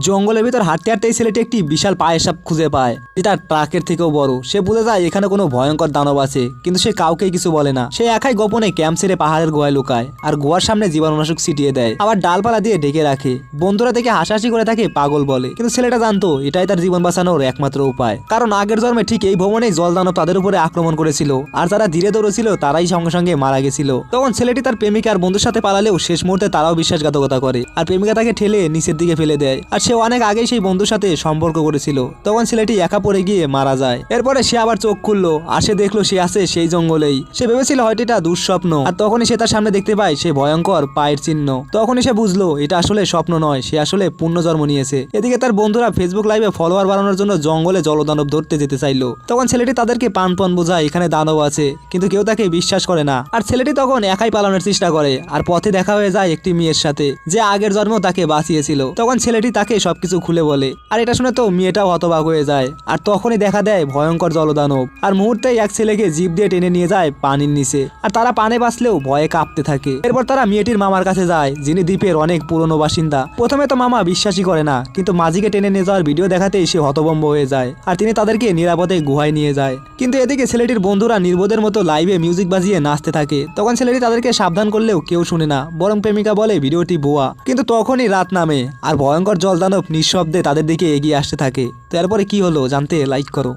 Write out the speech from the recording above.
জঙ্গলের ভিতর হাঁটতে হাঁটতে এই ছেলেটি একটি বিশাল পায়ের সাপ খুঁজে পায়। যেটা ট্রাকের থেকেও বড়। সে বুঝে যায় এখানে কোনো ভয়ঙ্কর দানব আছে, কিন্তু সে কাউকেই কিছু বলে না। সে একাই গোপনে ক্যাম্প ছেড়ে পাহাড়ের গোয়ায় লুকায় আর গোয়ার সামনে জীবাণুনাশক ছিটিয়ে দেয়। আবার ডালপালা দিয়ে ঢেকে রাখে। বন্ধুরা দেখে হাসাহাসি করে তাকে পাগল বলে। কিন্তু ছেলেটা জানতো এটাই তার জীবন বাঁচানোর একমাত্র উপায়। কারণ আগের জন্মে ঠিক এই ভবনেই জল দানব তাদের উপরে আক্রমণ করেছিল। আর যারা ধীরে দৌড়েছিল তারাই সঙ্গে সঙ্গে মারা গেছিল। তখন ছেলেটি তার প্রেমিকা আর বন্ধুর সাথে পালালেও শেষ মুহূর্তে তারাও বিশ্বাসঘাতকতা করে। আর প্রেমিকা তাকে ঠেলে নিচের দিকে ফেলে দেয়। আর সে অনেক আগেই সেই বন্ধুর সাথে সম্পর্ক করেছিল। তখন ছেলেটি একা পড়ে গিয়ে মারা যায়। এরপরে সে আবার চোখ খুললো, আর সে দেখল সে আছে সেই জঙ্গলেই। সে ভেবেছিল হয়তো এটা দুঃস্বপ্ন, আর তখনই সে তার সামনে দেখতে পায় সে ভয়ঙ্কর পায়ের চিহ্ন। তখনই সে বুঝলো, এটা আসলে স্বপ্ন নয়, সে আসলে পুণ্যজন্ম নিয়েছে। এদিকে তার বন্ধুরা ফেসবুক লাইভে ফলোয়ার বাড়ানোর জন্য জঙ্গলে জলদানব ধরতে যেতে চাইলো। তখন ছেলেটি তাদেরকে পান পান বোঝায়, এখানে দানব আছে, কিন্তু কেউ তাকে বিশ্বাস করে না। আর ছেলেটি তখন একাই পালানোর চেষ্টা করে, আর পথে দেখা হয়ে যায় একটি মেয়ের সাথে, যে আগের জন্ম তাকে বাঁচিয়েছিল। তখন ছেলেটি তাকে সবকিছু খুলে বলে। আর এটা শুনে তো মেয়েটাও হতবাক হয়ে যায়। আর তখনই দেখা দেয় ভয়ঙ্কর জলদানব। আর মুহূর্তেই এক ছেলেকে জিপ দিয়ে টেনে নিয়ে যায় পানির নিচে। আর তারা পানে বাঁচলেও ভয়ে কাঁপতে থাকে। এরপর তারা মেয়েটির মামার কাছে যায়, যিনি দ্বীপের অনেক পুরনো বাসিন্দা। প্রথমে তো মামা বিশ্বাসই করে না, কিন্তু মাঝিকে টেনে নিয়ে যাওয়ার ভিডিও দেখাতেই সে হতভম্ব হয়ে যায়। আর তিনি তাদেরকে নিরাপদে গুহায় নিয়ে যায়। কিন্তু এদিকে ছেলেটির বন্ধুরা নির্বোধের মতো লাইভে মিউজিক বাজিয়ে নাচতে থাকে। তখন ছেলেটি তাদেরকে সাবধান করলেও কেউ শুনে না, বরং প্রেমিকা বলে ভিডিওটি ভুয়া কিন্তু তখনই রাত নামে, আর ভয়ঙ্কর জলদানব নিঃশব্দে তাদের দিকে এগিয়ে আসতে থাকে। তো এরপরে কি হলো জানতে লাইক করো।